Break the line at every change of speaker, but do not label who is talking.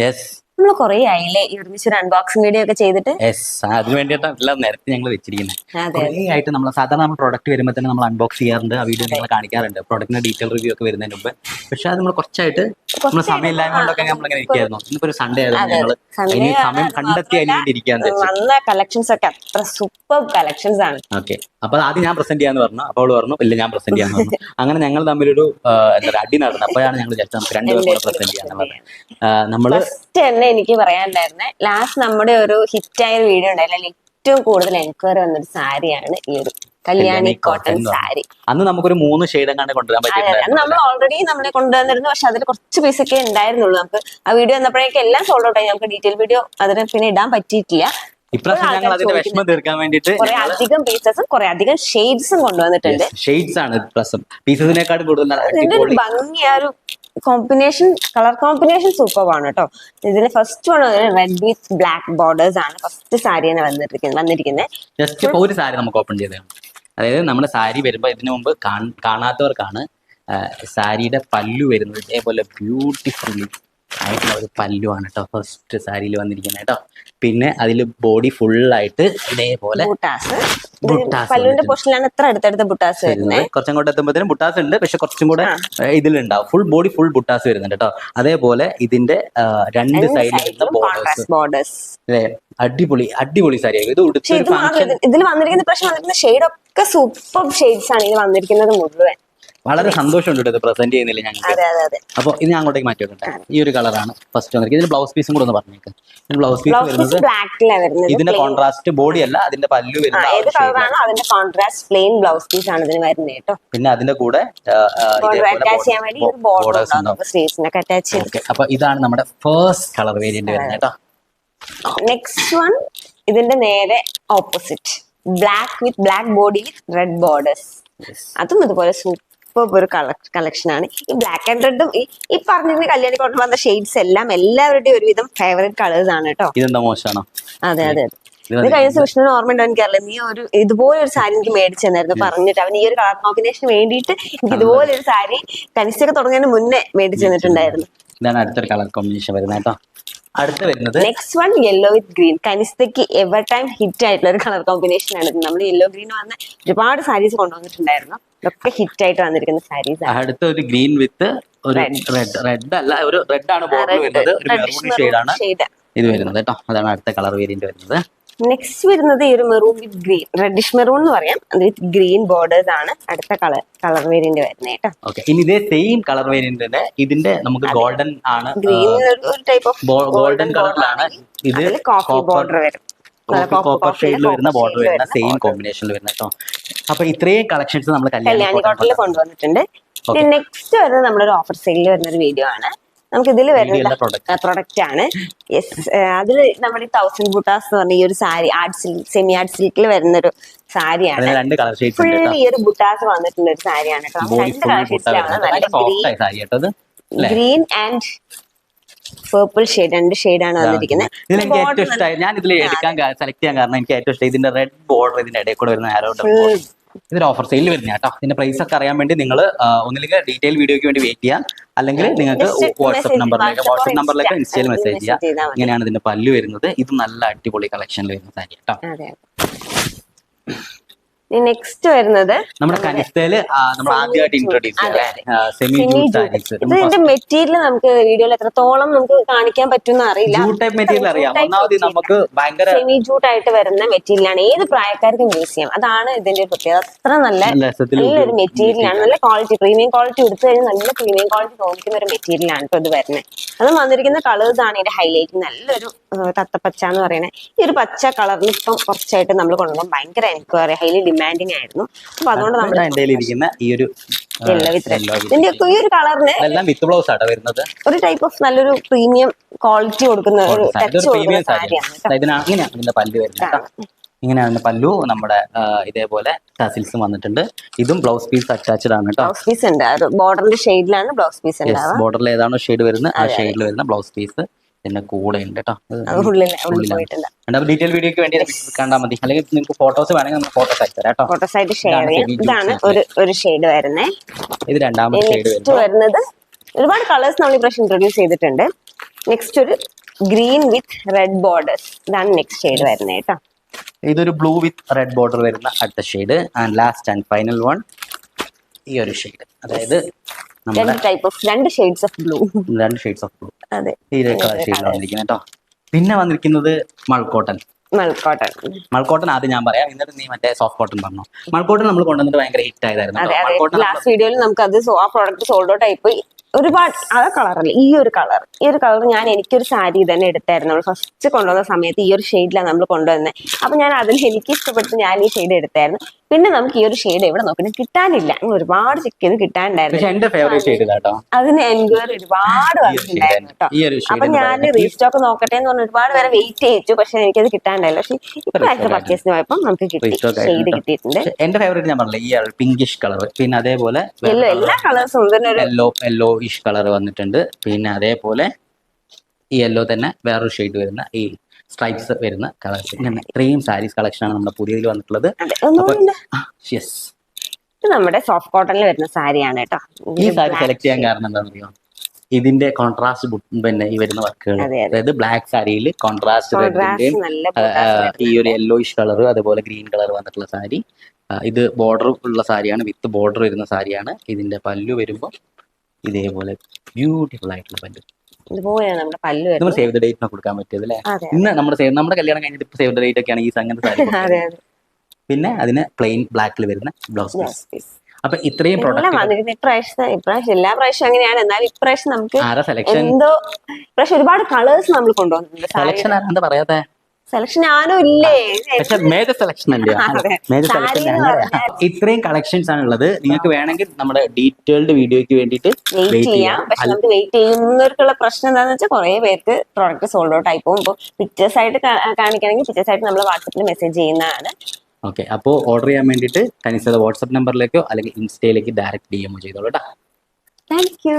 Yes
നമ്മൾ കുറെ ആയില്ലേ? ഈ ഒരുമിച്ച് ഒരു അൺബോക്സിംഗ് വീഡിയോ ഒക്കെ ചെയ്തിട്ട്?
അതിന് നേരത്തെ ഞങ്ങൾ വെച്ചിരിക്കുന്നത്
അതെ
ആയിട്ട് നമ്മൾ സാധാരണ നമ്മൾ പ്രോഡക്റ്റ് വരുമ്പോൾ തന്നെ നമ്മൾ അൺബോക്സ് ചെയ്യാറുണ്ട്. ആ വീഡിയോ നിങ്ങൾ കാണിക്കാറുണ്ട്. പ്രോഡക്റ്റിന്റെ ഡീറ്റെയിൽ റിവ്യൂ ഒക്കെ വരുന്നതിന് മുമ്പ്. പക്ഷെ അത് നമ്മൾ കുറച്ചായിട്ട് നമ്മൾ സമയമില്ലായ്മ കൊണ്ടൊക്കെ നമ്മൾ ഇങ്ങനെ ഇരിക്കുകയായിരുന്നു ഇന്നിപ്പോ ഒരു സൺഡേ ആയിരുന്നു ഞങ്ങൾ ഇനി സമയം കണ്ടെത്തി അതിന് ഇരിക്കാൻ വെച്ചു.
കളക്ഷൻസ് ഒക്കെ. അത്ര സൂപ്പർ കളക്ഷൻസ് ആണ്.
ഓക്കെ അപ്പൊ ആദ്യം ഞാൻ പ്രസന്റ് ചെയ്യാന്ന് പറഞ്ഞു. അപ്പോൾ പറഞ്ഞു ഇല്ല ഞാൻ പ്രസന്റ് ചെയ്യാന്ന് പറഞ്ഞു. അങ്ങനെ ഞങ്ങൾ തമ്മിലൊരു എന്താ അടി നടന്നു. അപ്പോഴാണ് ഞങ്ങൾ വിചാരിച്ചത് നമുക്ക് രണ്ടുപേരും കൂടെ പ്രസന്റ് ചെയ്യാന്നുള്ളത്
പറഞ്ഞത്. നമ്മൾ എനിക്ക് പറയാനുണ്ടായിരുന്നെ ലാസ്റ്റ് നമ്മുടെ ഒരു ഹിറ്റായ ഒരു വീഡിയോ ഉണ്ടായില്ല. അതിൽ ഏറ്റവും കൂടുതൽ എൻക്വയറി വന്നൊരു സാരിയാണ് ഈ ഒരു കല്യാണി കോട്ടൺ സാരി.
അന്ന് നമുക്കൊരു മൂന്ന് ഷെയ്ഡ് എങ്ങാണ്ട് കൊണ്ടുവരാൻ
നമ്മൾ ഓൾറെഡി നമ്മളെ കൊണ്ടുവന്നിരുന്നു. പക്ഷെ അതിൽ കുറച്ച് പീസൊക്കെ ഉണ്ടായിരുന്നുള്ളൂ. നമുക്ക് ആ വീഡിയോ വന്നപ്പോഴേക്കും എല്ലാം സോൾഡ് ഔട്ട് ആയി. നമുക്ക് ഡീറ്റെയിൽ വീഡിയോ അതിന് പിന്നെ ഇടാൻ പറ്റിയിട്ടില്ല.
ഇപ്രാവശ്യം ഞങ്ങൾ അതിന്റെ വിഷമം തീർക്കാൻ
അധികം പീസസും കുറെ അധികം ഷെയ്ഡ്സും കൊണ്ടുവന്നിട്ടുണ്ട്.
ഷെയ്ഡ്സ് ആണ് കൂടുതൽ
ഭംഗി ആ ഒരു കോമ്പിനേഷൻ കളർ കോമ്പിനേഷൻ സൂപ്പർ ആണ് കേട്ടോ ഇതിന് first one red with black borders ആണ് ഫസ്റ്റ് സാരി തന്നെ വന്നിരിക്കുന്നത്
ജസ്റ്റ് ഇപ്പോൾ ഒരു സാരി നമുക്ക് ഓപ്പൺ ചെയ്തതാണ് അതായത് നമ്മുടെ സാരി വരുമ്പോൾ ഇതിനു മുമ്പ് കാണാത്തവർക്കാണ് സാരിയുടെ പല്ലു വരുന്നത് ഇതേപോലെ ബ്യൂട്ടിഫുള്ളി ആയിട്ടുള്ള ഒരു പല്ലുവാണ് കേട്ടോ ഫസ്റ്റ് സാരിയിൽ വന്നിരിക്കുന്നത് കേട്ടോ പിന്നെ അതിൽ ബോഡി ഫുള്ളായിട്ട് ഇതേപോലെ
ബുട്ടാസ്.
കൂടെ
പല്ലുവിന്റെ പൊഷനിലാണ് എത്ര അടുത്തടുത്ത ബുട്ടാസ് വരുന്നത്
കുറച്ചങ്ങോട്ട് എത്തുമ്പോഴത്തേനും ബുട്ടാസ് ഉണ്ട്. പക്ഷെ കുറച്ചും കൂടെ ഇതിലുണ്ടാവും. ഫുൾ ബോഡി ഫുൾ ബുട്ടാസ് വരുന്നുണ്ട് കേട്ടോ അതേപോലെ ഇതിന്റെ രണ്ട് സൈഡിൽ ബോർഡേഴ്സ് അല്ലേ? അടിപൊളി അടിപൊളി സാരി ഇത്
ഉടുത്ത് ഇതിൽ വന്നിരിക്കുന്ന പ്രശ്നം വന്നിരിക്കുന്ന ഷെയ്ഡ് ഒക്കെ സൂപ്പർ ഷെയ്ഡ്സ് ആണ് ഇത് വന്നിരിക്കുന്നത് മുഴുവൻ.
വളരെ സന്തോഷമുണ്ട് ഇത് പ്രസന്റ് ചെയ്യുന്നില്ല ഞങ്ങൾക്ക്.
അതെ അതെ
അപ്പോൾ ഇത് ഞാൻ അങ്ങോട്ടേക്ക് മാറ്റി വെക്കട്ടെ ഈ ഒരു കളറാണ് ഫസ്റ്റ് വന്നിരിക്കുന്നത് ഇതിന് ബ്ലൗസ് പീസും കൂടെ ഒന്ന് പറഞ്ഞേക്ക്. ഇതിന് ബ്ലൗസ് പീസ്
ബ്ലൗസ്
വരുന്നത്
പീസ് ബ്ലാക്കിലാണ് വരുന്നത്
ഇതിന്റെ. കോൺട്രാസ്റ്റ് ബോഡി അല്ല അതിന്റെ പല്ലു
ആ,
വരുന്ന ആ
ഏത്
ഒരു
കളറാണോ അതിന്റെ കോൺട്രാസ്റ്റ് പ്ലെയിൻ ബ്ലൗസ് പീസ് ആണ് ഇതിന് വരുന്നത് കേട്ടോ.
പിന്നെ അതിന്റെ കൂടെ
ബോർഡർ അറ്റാച്ച് ചെയ്യാൻ വേണ്ടി ഒരു ബോർഡർ
ബോർഡേഴ്സ്
ഉണ്ടാവും
ഉണ്ടാവും
സ്ലീവ്സിനൊക്കെ അറ്റാച്ച് ചെയ്ത്
ഓക്കെ അപ്പൊ ഇതാണ് നമ്മുടെ ഫസ്റ്റ് കളർ വേരിയന്റ് വരുന്നത് കേട്ടോ.
നെക്സ്റ്റ് വൺ ഇതിന്റെ നേരെ opposite black with black body with red borders അതും ഇതുപോലെ സൂപ്പർ ഒരു കളക്ഷൻ ആണ് ഈ ബ്ലാക്ക് ആൻഡ് റെഡും ഈ പറഞ്ഞിരുന്ന കല്യാണി കോട്ടൺ വന്ന ഷെയ്ഡ്സ് എല്ലാം എല്ലാവരുടെയും ഒരുവിധം ഫേവറേറ്റ് കളേഴ്സ് ആണ് കേട്ടോ
ഇതെന്താ മോശമാണോ?
അതെ അതെ അതെ.
ഇത്
കഴിഞ്ഞ ദിവസം വിഷ്ണുവിന് ഓർമ്മ ഉണ്ടോ എനിക്കറിയില്ല നീ ഒരു ഇതുപോലെ ഒരു സാരി എനിക്ക് മേടിച്ചു തന്നായിരുന്നു. പറഞ്ഞിട്ട് അവൻ ഈ ഒരു കളർ കോമ്പിനേഷന് വേണ്ടിയിട്ട് എനിക്ക് ഇതുപോലെ ഒരു സാരി കനിസ്റ്റൊക്കെ തുടങ്ങുന്നതിന് മുന്നേ മേടിച്ചു തന്നിട്ടുണ്ടായിരുന്നു.
ഇതാണ് അടുത്തൊരു കളർ കോമ്പിനേഷൻ വരുന്നത് കേട്ടോ. അടുത്ത് വരുന്നത്
next one yellow with green കനിസ്തയ്ക്ക് ever time hit ആയിട്ടുള്ള ഒരു കളർ കോമ്പിനേഷൻ ആണ്. നമ്മൾ യെല്ലോ ഗ്രീൻ വന്ന ഒരുപാട് സാരീസ് കൊണ്ടുവന്നിട്ടുണ്ടായിരുന്നു. ഇതൊക്കെ ഹിറ്റ് ആയിട്ട് വന്നിരിക്കുന്ന സാരീസ് ആണ്.
അടുത്ത ഒരു ഗ്രീൻ വിത്ത് ഒരു റെഡ് റെഡ് അല്ല ഒരു റെഡ് ആണ് ബോർഡർ വരുന്നത്. ഒരു മെറൂൺ ഷെയ്ഡാണ്
ആണ്
ഇത് വരുന്നത് കേട്ടോ. അതാണ് അടുത്ത കളർ വേരിയന്റ് വരുന്നത്.
നെക്സ്റ്റ് വരുന്നത് ഈ ഒരു maroon with green reddish maroon എന്ന് പറയാം. അത് വിത്ത് ഗ്രീൻ ബോർഡേഴ്സ് ആണ് അടുത്ത കളർ കളർ വേരിയന്റ് വരുന്നത് കേട്ടോ.
ഓക്കെ ഇനി ഇതേ സെയിം കളർ വേരിയന്റ് തന്നെ ഇതിന്റെ നമുക്ക് ഗോൾഡൻ ആണ്
ഗ്രീൻ ഒരു ടൈപ്പ് ഓഫ്
ഗോൾഡൻ കളറിലാണ് ഇത്
കോഫി ബോർഡർ വരും.
കോപ്പർ ഷെയ്ഡിൽ വരുന്ന ബോർഡർ വരുന്ന സെയിം കോമ്പിനേഷനിൽ വരുന്ന കേട്ടോ അപ്പൊ ഇത്രയും കളക്ഷൻസ് നമ്മൾ കല്യാണി
കോട്ടണിൽ കൊണ്ടുവന്നിട്ടുണ്ട്. നെക്സ്റ്റ് വരുന്നത് നമ്മുടെ ഒരു ഓഫർ സെയിലിൽ വരുന്ന ഒരു വീഡിയോ ആണ്. നമുക്ക് ഇതിൽ വരുന്ന പ്രൊഡക്റ്റ് ആണ്. യെസ് അതിൽ നമ്മുടെ തൗസൻഡ് ബുട്ടാസ് എന്ന് പറഞ്ഞ ഈ ഒരു sari art silk semi art സിൽക്കിൽ വരുന്ന ഒരു സാരിയാണ് ഫുൾ ഈ ഒരു ബുട്ടാസ് വന്നിട്ടുള്ള ഒരു സാരിയാണ് കേട്ടോ രണ്ട് കളർ ഷെയ്ഡ്സിലാണ് ഗ്രീൻ ആൻഡ് പേർപ്പിൾ ഷെയ്ഡ് രണ്ട് ഷെയ്ഡാണ് വന്നിരിക്കുന്നത്
ഇതിൽ എനിക്ക് ഏറ്റവും ഇഷ്ടമായി ഞാൻ ഇതിൽ എടുക്കാൻ സെലക്ട് ചെയ്യാൻ കാരണം എനിക്ക് ഏറ്റവും ഇഷ്ടം ഇതിന്റെ റെഡ് ബോർഡർ ഇതിന്റെ ഇടയിൽ കൂടെ വരുന്ന ആരോ ഇതൊരു ഓഫർ സെയിൽ വരുന്ന കേട്ടോ ഇതിന്റെ പ്രൈസ് ഒക്കെ അറിയാൻ വേണ്ടി നിങ്ങൾ ഒന്നില്ലെങ്കിൽ ഡീറ്റെയിൽ വീഡിയോക്ക് വേണ്ടി വെയിറ്റ് ചെയ്യാം. അല്ലെങ്കിൽ നിങ്ങൾക്ക് വാട്സ്ആപ്പ് നമ്പറിലേക്ക് വാട്സ്ആപ്പ് നമ്പറിലേക്ക് ഇൻസ്റ്റയിൽ മെസ്സേജ്
ചെയ്യുക
ചെയ്യാം. ഇങ്ങനെയാണ് ഇതിന്റെ പല്ല് വരുന്നത്. ഇത് നല്ല അടിപൊളി കളക്ഷനിൽ വരുന്ന സാരി കേട്ടോ
നെക്സ്റ്റ് വരുന്നത്
നമ്മുടെ കനിസ്തയിൽ നമ്മൾ ആദ്യമായിട്ട് ഇൻട്രൊഡ്യൂസ് സെമി സാരീസ്
ഇതിന്റെ മെറ്റീരിയൽ നമുക്ക് വീഡിയോയിൽ എത്രത്തോളം നമുക്ക് കാണിക്കാൻ പറ്റുന്ന അറിയില്ല.
ടൈപ്പ് മെറ്റീരിയൽ അറിയാം. ഒന്നാമത് നമുക്ക് ഭയങ്കര
സെമി ജൂട്ട് ആയിട്ട് വരുന്ന മെറ്റീരിയലാണ് ഏത് പ്രായക്കാർക്കും യൂസ് ചെയ്യാം. അതാണ് ഇതിന്റെ പ്രത്യേകത. അത്ര നല്ല നല്ലൊരു മെറ്റീരിയൽ ആണ്. നല്ല ക്വാളിറ്റി പ്രീമിയം ക്വാളിറ്റി എടുത്തു കഴിഞ്ഞാൽ നല്ല പ്രീമിയം ക്വാളിറ്റി തോന്നിക്കുന്ന ഒരു മെറ്റീരിയലാണ് ഇപ്പൊ ഇത് വരുന്നത്. അത് വന്നിരിക്കുന്ന കളർ ആണ് ഇതിന്റെ ഹൈലൈറ്റ് നല്ലൊരു തത്തപ്പച്ച എന്ന് പറയുന്നത്. ഈ ഒരു പച്ച കളറിന് ഇപ്പം കുറച്ചായിട്ട് നമ്മൾ കൊണ്ടുപോകാൻ ഭയങ്കര എൻക്വയറി ഹൈലി ഡിമാൻഡിങ് ആയിരുന്നു. അപ്പൊ അതുകൊണ്ട്
ഈ ഒരു
ഈ ഒരു കളറിന്
എല്ലാം വിത്ത് ബ്ലൗസ് ആട്ടോ വരുന്നത്?
ഒരു ടൈപ്പ് ഓഫ് നല്ലൊരു പ്രീമിയം ക്വാളിറ്റി കൊടുക്കുന്ന ഒരു ടച്ച് കൊടുക്കുന്ന സാരിയാണ്.
ഇങ്ങനെയാണ് പല്ല് വരുന്നത് ഇങ്ങനെയാണ് പല്ലു. നമ്മുടെ ഇതേപോലെ ടസിൽസ് വന്നിട്ടുണ്ട്. ഇതും ബ്ലൗസ് പീസ് അറ്റാച്ച്ഡ് ആണ് കേട്ടോ.
ബ്ലൗസ് പീസ് ഉണ്ട്. ബോർഡറിന്റെ ഷെയ്ഡിലാണ് ബ്ലൗസ് പീസ്
ബോർഡറിൽ ഏതാണോ ഷെയ്ഡ് വരുന്നത് ആ ഷെയ്ഡിൽ വരുന്ന ബ്ലൗസ് പീസ് ഇതിന്റെ കൂടെ ഉണ്ട് കേട്ടോ ഡീറ്റെയിൽ വീഡിയോക്ക് വേണ്ടി കണ്ടാൽ മതി. അല്ലെങ്കിൽ നിങ്ങൾക്ക് ഫോട്ടോസ് വേണമെങ്കിൽ നമുക്ക് ഫോട്ടോസ് അയച്ചു തരാം
ഫോട്ടോസ് ആയിട്ട് ഷെയർ ചെയ്യാം. ഇതാണ് ഒരു ഒരു ഷെയ്ഡ് വരുന്നേ.
ഇത് രണ്ടാമത്തെ ഷെയ്ഡ് വരുന്നത്
ഒരുപാട് കളേഴ്സ് നമ്മൾ ഈ പ്രാവശ്യം ഇൻട്രൊഡ്യൂസ് ചെയ്തിട്ടുണ്ട്. നെക്സ്റ്റ് ഒരു ഗ്രീൻ വിത്ത് റെഡ് ബോർഡേഴ്സ് ഇതാണ് നെക്സ്റ്റ് ഷെയ്ഡ് വരുന്നത് കേട്ടോ
ഇതൊരു ബ്ലൂ വിത്ത് റെഡ് ബോർഡർ വരുന്ന അടുത്ത shade and last and final one ഈ ഒരു ഷെയ്ഡ് അതായത്
രണ്ട് ടൈപ്പ് ഓഫ് രണ്ട് ഷെയ്ഡ്സ് ഓഫ് ബ്ലൂ
രണ്ട് ഷെയ്ഡ്സ് ഓഫ് ബ്ലൂ
അതെ.
ഈ കളർ ഷെയ്ഡിലാണ് വന്നിരിക്കുന്നത് കേട്ടോ. പിന്നെ വന്നിരിക്കുന്നത് മൾക്കോട്ടൺ
മൾക്കോട്ടൻ
മൾക്കോട്ടൺ ആദ്യം ഞാൻ പറയാം. എന്നിട്ട് നീ മറ്റേ സോഫ്റ്റ് കോട്ടൺ പറഞ്ഞു. മൾക്കോട്ടൺ നമ്മൾ കൊണ്ടുവന്നിട്ട് ഭയങ്കര ഹിറ്റ് ആയതായിരുന്നു
ലാസ്റ്റ് വീഡിയോയിൽ നമുക്ക് അത് ആ പ്രോഡക്റ്റ് സോൾഡ് ഔട്ട് ആയിപ്പോയി. ഒരുപാട് ആ കളറല്ലേ ഈ ഒരു കളർ ഈ ഒരു കളർ ഞാൻ എനിക്കൊരു സാരി തന്നെ എടുത്തായിരുന്നു. നമ്മൾ ഫസ്റ്റ് കൊണ്ടുവന്ന സമയത്ത് ഈ ഒരു ഷെയ്ഡിലാണ് നമ്മൾ കൊണ്ടുവന്നത് അപ്പൊ ഞാൻ അതിൽ എനിക്ക് ഇഷ്ടപ്പെട്ട് ഞാൻ ഈ ഷെയ്ഡ് എടുത്തായിരുന്നു. പിന്നെ നമുക്ക് ഈ ഒരു ഷെയ്ഡ് എവിടെ നോക്കണം കിട്ടാനില്ല. അങ്ങനെ ഒരുപാട് ചെക്ക് ചെയ്ത് കിട്ടാനുണ്ടായിരുന്നു.
പക്ഷെ എന്റെ ഫേവറേറ്റ് ഷെയ്ഡ് കേട്ടോ
അതിന് എൻക്വയറി ഒരുപാട് വന്നിട്ടുണ്ടായിരുന്നു കേട്ടോ അപ്പൊ ഞാൻ റീസ്റ്റോക്ക് നോക്കട്ടെ എന്ന് പറഞ്ഞ ഒരുപാട് പേരെ വെയിറ്റ് ചെയ്തു. പക്ഷെ എനിക്കത് കിട്ടാണ്ടായില്ല പക്ഷെ ഇപ്പൊ
അടുത്ത
പർച്ചേസിന് പോയപ്പോ നമുക്ക് കിട്ടി. ഷെയ്ഡ് കിട്ടിയിട്ടുണ്ട്.
എന്റെ ഫേവറേറ്റ് ഞാൻ പറഞ്ഞില്ല ഈ പിങ്കിഷ് കളർ പിന്നെ അതേപോലെ
എല്ലാ കളേഴ്സും
യെല്ലോ യെല്ലോ ഇഷ് കളർ വന്നിട്ടുണ്ട്. പിന്നെ അതേപോലെ ഈ യെല്ലോ തന്നെ വേറൊരു ഷെയ്ഡ് വരുന്ന ഈ സ്ട്രൈപ്സ് വരുന്ന കളേഴ്സ് ഇങ്ങനെ ഇത്രയും സാരീസ് കളക്ഷൻ ആണ് നമ്മുടെ പുതിയതിൽ വന്നിട്ടുള്ളത്. യെസ്
ഇത് നമ്മുടെ സോഫ്റ്റ് കോട്ടണിൽ വരുന്ന സാരിയാണ് കേട്ടോ.
ഈ സാരി സെലക്ട് ചെയ്യാൻ കാരണം എന്താണെന്ന് അറിയോ ഇതിന്റെ കോൺട്രാസ്റ്റ് പിന്നെ ഈ വരുന്ന വർക്കുകൾ.
അതെ, അതെ.
അതായത് ബ്ലാക്ക് സാരിയിൽ കോൺട്രാസ്റ്റ് ഈ ഒരു യെല്ലോയിഷ് കളർ അതുപോലെ ഗ്രീൻ കളർ വന്നിട്ടുള്ള സാരി ഇത് ബോർഡർ ഉള്ള സാരിയാണ് വിത്ത് ബോർഡർ വരുന്ന സാരിയാണ്. ഇതിന്റെ പല്ലു വരുമ്പോൾ ഇതേപോലെ ബ്യൂട്ടിഫുൾ ആയിട്ടുള്ള പല്ലു.
ഇതുപോലെയാണ് നമ്മുടെ പല്ല്
നമ്മൾ സേവ് ദ ഡേറ്റിനെ കൊടുക്കാൻ പറ്റിയത് അല്ലേ? ഇന്ന് നമ്മുടെ കല്യാണം കഴിഞ്ഞിട്ട് സേവ് ദ ഡേറ്റ് ഒക്കെയാണ് ഈ സാരി പിന്നെ അതിന് പ്ലെയിൻ ബ്ലാക്കിൽ വരുന്ന ബ്ലൗസ്. അപ്പൊ ഇത്രയും പ്രൊഡക്റ്റ്
വന്നിരിക്കുന്നത് ഇപ്രാവശ്യം ഇപ്രാവശ്യം എല്ലാ പ്രാവശ്യം അങ്ങനെയാണ്. എന്നാൽ ഇപ്രാവശ്യം നമുക്ക് എന്തോ ഇപ്രാവശ്യം ഒരുപാട് കളേഴ്സ് നമ്മൾ കൊണ്ടുവന്നിട്ടുണ്ട്.
സെലക്ഷൻ എന്താ പറയാത്തെ?
സെലക്ഷൻ ഞാനും ഇല്ലേ?
പക്ഷെ മേജർ സെലക്ഷൻ അല്ലേ?
അതെ.
മേജർ സെലക്ഷൻ ഇത്രയും കളക്ഷൻസ് ആണ് ഉള്ളത് നിങ്ങൾക്ക് വേണമെങ്കിൽ നമ്മുടെ ഡീറ്റെയിൽഡ് വീഡിയോയ്ക്ക് വേണ്ടിട്ട്
വെയിറ്റ് ചെയ്യാം. പക്ഷെ നമുക്ക് വെയിറ്റ് ചെയ്യുന്നവർക്കുള്ള പ്രശ്നം എന്താണെന്ന് വെച്ചാൽ കുറെ പേർക്ക് പ്രോഡക്റ്റ് സോൾഡ് ഔട്ട് ആയി പോകും. ഇപ്പോൾ പിക്ചേഴ്സ് ആയിട്ട് കാണിക്കണമെങ്കിൽ പിക്ചേഴ്സ് ആയിട്ട് നമ്മൾ വാട്സപ്പിൽ മെസ്സേജ് ചെയ്യുന്നതാണ്.
ഓക്കെ അപ്പോൾ ഓർഡർ ചെയ്യാൻ വേണ്ടിയിട്ട് കനിസയുടെ വാട്സപ്പ് നമ്പറിലേക്കോ അല്ലെങ്കിൽ ഇൻസ്റ്റയിലേക്ക് ഡയറക്റ്റ് ഡി എം ചെയ്തോളൂ കേട്ടോ
താങ്ക് യു